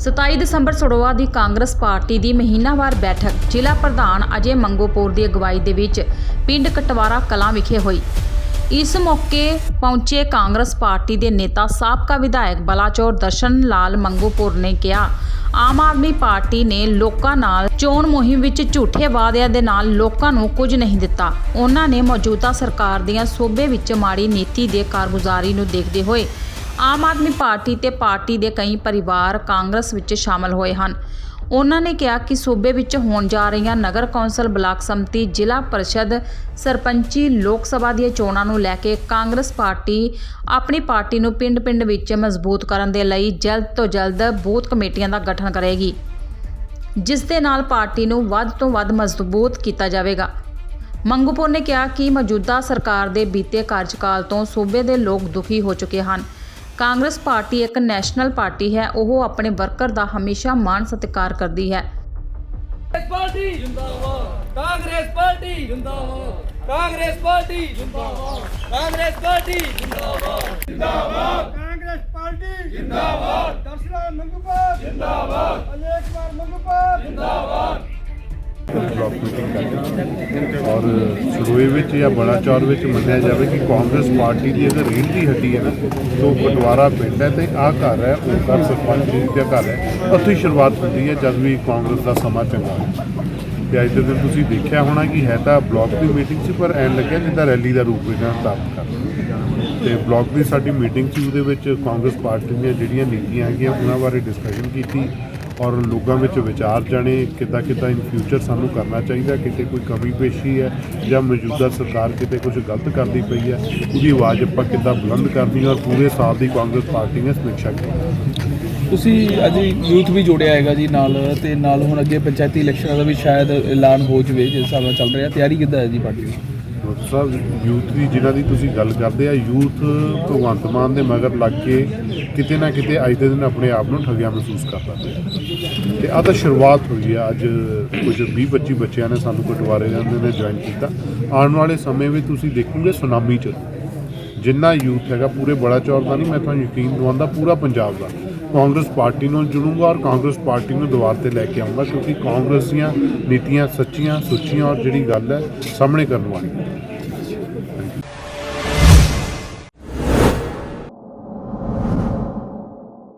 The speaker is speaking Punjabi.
27 ਦਸੰਬਰ ਸੜੋਆ ਦੀ ਕਾਂਗਰਸ ਪਾਰਟੀ ਦੀ ਮਹੀਨਾਵਾਰ ਬੈਠਕ ਜ਼ਿਲ੍ਹਾ ਪ੍ਰਧਾਨ ਅਜੇ ਮੰਗੋਪੁਰ ਦੀ ਅਗਵਾਈ ਦੇ ਵਿੱਚ ਪਿੰਡ ਕਟਵਾਰਾ ਕਲਾਂ ਵਿਖੇ ਹੋਈ। ਇਸ ਮੌਕੇ ਪਹੁੰਚੇ ਕਾਂਗਰਸ ਪਾਰਟੀ ਦੇ ਨੇਤਾ, ਸਾਬਕਾ ਵਿਧਾਇਕ ਬਲਾਚੌਰ ਦਰਸ਼ਨ ਲਾਲ ਮੰਗੋਪੁਰ ਨੇ ਕਿਹਾ, ਆਮ ਆਦਮੀ ਪਾਰਟੀ ਨੇ ਲੋਕਾਂ ਨਾਲ ਚੋਣ ਮੁਹਿੰਮ ਵਿੱਚ ਝੂਠੇ ਵਾਅਦਿਆਂ ਦੇ ਨਾਲ ਲੋਕਾਂ ਨੂੰ ਕੁਝ ਨਹੀਂ ਦਿੱਤਾ। ਉਹਨਾਂ ਨੇ ਮੌਜੂਦਾ ਸਰਕਾਰ ਦੀਆਂ ਸੂਬੇ ਵਿੱਚ ਮਾੜੀ ਨੀਤੀ ਦੇ ਕਾਰਗੁਜ਼ਾਰੀ ਨੂੰ ਦੇਖਦੇ ਹੋਏ ਆਮ ਆਦਮੀ ਪਾਰਟੀ ਤੇ ਪਾਰਟੀ ਦੇ ਕਈ ਪਰਿਵਾਰ ਕਾਂਗਰਸ ਵਿੱਚ ਸ਼ਾਮਲ ਹੋਏ ਹਨ। ਉਹਨਾਂ ਨੇ ਕਿਹਾ ਕਿ ਸੂਬੇ ਵਿੱਚ ਹੋਣ ਜਾ ਰਹੀਆਂ ਨਗਰ ਕੌਂਸਲ ਬਲਾਕ ਸੰਮਤੀ, ਜ਼ਿਲ੍ਹਾ ਪਰਿਸ਼ਦ, ਸਰਪੰਚੀ, ਲੋਕ ਸਭਾ ਦੀਆਂ ਚੋਣਾਂ ਨੂੰ ਲੈ ਕੇ ਕਾਂਗਰਸ ਪਾਰਟੀ ਆਪਣੀ ਪਾਰਟੀ ਨੂੰ ਪਿੰਡ-ਪਿੰਡ ਵਿੱਚ ਮਜ਼ਬੂਤ ਕਰਨ ਦੇ ਲਈ ਜਲਦ ਤੋਂ ਜਲਦ ਬੂਥ ਕਮੇਟੀਆਂ ਦਾ ਗਠਨ ਕਰੇਗੀ। ਜਿਸ ਦੇ ਨਾਲ ਪਾਰਟੀ ਨੂੰ ਵੱਧ ਤੋਂ ਵੱਧ ਮਜ਼ਬੂਤ ਕੀਤਾ ਜਾਵੇਗਾ। ਮੰਗੂਪੁਰ ਨੇ ਕਿਹਾ ਕਿ ਮੌਜੂਦਾ ਸਰਕਾਰ ਦੇ ਬੀਤੇ ਕਾਰਜਕਾਲ ਤੋਂ ਸੂਬੇ ਦੇ ਲੋਕ ਦੁਖੀ ਹੋ ਚੁੱਕੇ ਹਨ। ਕਾਂਗਰਸ ਪਾਰਟੀ ਇੱਕ ਨੈਸ਼ਨਲ ਪਾਰਟੀ ਹੈ, ਉਹ ਆਪਣੇ ਵਰਕਰ ਦਾ ਹਮੇਸ਼ਾ ਮਾਣ ਸਤਿਕਾਰ ਕਰਦੀ ਹੈ। ਕਾਂਗਰਸ ਪਾਰਟੀ ਜਿੰਦਾਬਾਦ। ਕਾਂਗਰਸ ਪਾਰਟੀ ਜਿੰਦਾਬਾਦ। ਕਾਂਗਰਸ ਪਾਰਟੀ ਜਿੰਦਾਬਾਦ। ਕਾਂਗਰਸ ਪਾਰਟੀ ਜਿੰਦਾਬਾਦ। ਜਿੰਦਾਬਾਦ। ਕਾਂਗਰਸ ਪਾਰਟੀ ਜਿੰਦਾਬਾਦ। ਦਰਸ਼ਨਾ ਮੰਗੂਪਾਲ ਜਿੰਦਾਬਾਦ। ਅਨੇਕ ਵਾਰ ਮੰਗੂਪਾਲ ਜਿੰਦਾਬਾਦ। ਬਲਾਕ ਮੀਟਿੰਗ ਕਰਕੇ ਔਰ ਸਰੋਏ ਵਿੱਚ ਜਾਂ ਬੜਾਚੌਰ ਵਿੱਚ ਮੰਨਿਆ ਜਾਵੇ ਕਿ ਕਾਂਗਰਸ ਪਾਰਟੀ ਦੀ ਅਗਰ ਰੀੜ੍ਹ ਦੀ ਹੱਡੀ ਹੈ ਨਾ ਤਾਂ ਪਟਵਾਰਾ ਪਿੰਡ ਹੈ ਤੇ ਆਹ ਘਰ ਹੈ, ਉਹ ਘਰ ਸਰਪੰਚ ਜੀ ਦਾ ਘਰ ਹੈ। ਉੱਥੇ ਹੀ ਸ਼ੁਰੂਆਤ ਹੁੰਦੀ ਹੈ ਜਦ ਵੀ ਕਾਂਗਰਸ ਦਾ ਸਮਾਂ ਚੰਗਾ ਹੈ ਤੇ ਅੱਜ ਦੇ ਦਿਨ ਤੁਸੀਂ ਦੇਖਿਆ ਹੋਣਾ ਕਿ ਹੈ ਤਾਂ ਬਲਾਕ ਦੀ ਮੀਟਿੰਗ ਸੀ ਪਰ ਐਂ ਲੱਗਿਆ ਜਿੱਦਾਂ ਰੈਲੀ ਦਾ ਰੂਪ ਇਹਨਾਂ ਧਾਰਨ ਕਰ ਲਿਆ। ਤੇ ਬਲਾਕ ਦੀ ਸਾਡੀ ਮੀਟਿੰਗ ਸੀ ਉਹਦੇ ਵਿੱਚ ਕਾਂਗਰਸ ਪਾਰਟੀ ਦੀਆਂ ਜਿਹੜੀਆਂ ਨੀਤੀਆਂ ਹੈਗੀਆਂ, ਉਹਨਾਂ ਬਾਰੇ ਡਿਸਕਸ਼ਨ ਕੀਤੀ। ਔਰ ਲੋਕਾਂ ਵਿੱਚ ਵਿਚਾਰ ਜਾਣੇ ਕਿੱਦਾਂ ਕਿੱਦਾਂ ਇਨ ਫਿਊਚਰ ਸਾਨੂੰ ਕਰਨਾ ਚਾਹੀਦਾ, ਕਿਤੇ ਕੋਈ ਕਮੀ ਪੇਸ਼ੀ ਹੈ ਜਾਂ ਮੌਜੂਦਾ ਸਰਕਾਰ ਕਿਤੇ ਕੁਝ ਗਲਤ ਕਰਦੀ ਪਈ ਹੈ, ਉਹਦੀ ਆਵਾਜ਼ ਆਪਾਂ ਕਿੱਦਾਂ ਬੁਲੰਦ ਕਰਨੀ ਔਰ ਪੂਰੇ ਸਾਲ ਦੀ ਕਾਂਗਰਸ ਪਾਰਟੀ ਨੇ ਸਮੀਖਿਆ ਕੀਤੀ ਤੁਸੀਂ ਅੱਜ ਯੂਥ ਵੀ ਜੋੜਿਆ ਹੈਗਾ ਜੀ ਨਾਲ ਤੇ ਨਾਲ ਹੁਣ ਅੱਗੇ ਪੰਚਾਇਤੀ ਇਲੈਕਸ਼ਨਾਂ ਦਾ ਵੀ ਸ਼ਾਇਦ ਐਲਾਨ ਹੋ ਜਵੇ, ਜਿਸ ਹਿਸਾਬ ਨਾਲ ਚੱਲ ਰਿਹਾ, ਤਿਆਰੀ ਕਿੱਦਾਂ ਹੈ ਜੀ ਪਾਰਟੀ ਦੀ? ਡਾਕਟਰ ਸਾਹਿਬ, ਯੂਥ ਦੀ ਜਿਨ੍ਹਾਂ ਦੀ ਤੁਸੀਂ ਗੱਲ ਕਰਦੇ ਆ, ਯੂਥ ਭਗਵੰਤ ਮਾਨ ਦੇ ਮਗਰ ਲੱਗ ਕੇ ਕਿਤੇ ਨਾ ਕਿਤੇ ਅੱਜ ਦੇ ਦਿਨ ਆਪਣੇ ਆਪ ਨੂੰ ਠੱਗਿਆ ਮਹਿਸੂਸ ਕਰਦਾ ਪਿਆ ਤੇ ਆ ਤਾਂ ਸ਼ੁਰੂਆਤ ਹੋਈ ਆ, ਅੱਜ ਕੁਝ 20 25 ਬੱਚਿਆਂ ਨੇ ਸਾਨੂੰ ਕਟਵਾਰੇ ਜਾਂਦੇ ਨੇ ਜੁਆਇਨ ਕੀਤਾ। ਆਉਣ ਵਾਲੇ ਸਮੇਂ ਵਿੱਚ ਤੁਸੀਂ ਦੇਖੋਗੇ ਸੁਨਾਮੀ ਚ ਜਿੰਨਾ ਯੂਥ ਹੈਗਾ, ਪੂਰੇ ਬੜਾ ਚੌਰ ਦਾ ਨਹੀਂ, ਮੈਂ ਤੁਹਾਨੂੰ ਯਕੀਨ ਦਵਾਉਂਦਾ, ਪੂਰਾ ਪੰਜਾਬ ਦਾ। ਕਾਂਗਰਸ ਪਾਰਟੀ ਨੂੰ ਜੁੜੂੰਗਾ ਔਰ ਕਾਂਗਰਸ ਪਾਰਟੀ ਨੂੰ ਦੁਆਰ ਤੇ ਲੈ ਕੇ ਆਉਂਗਾ ਕਿਉਂਕਿ ਕਾਂਗਰਸ ਦੀਆਂ ਨੀਤੀਆਂ ਸੱਚੀਆਂ, ਸੁੱਚੀਆਂ ਔਰ ਜਿਹੜੀ ਗੱਲ ਹੈ ਸਾਹਮਣੇ ਕਰਨ ਵਾਲੀ।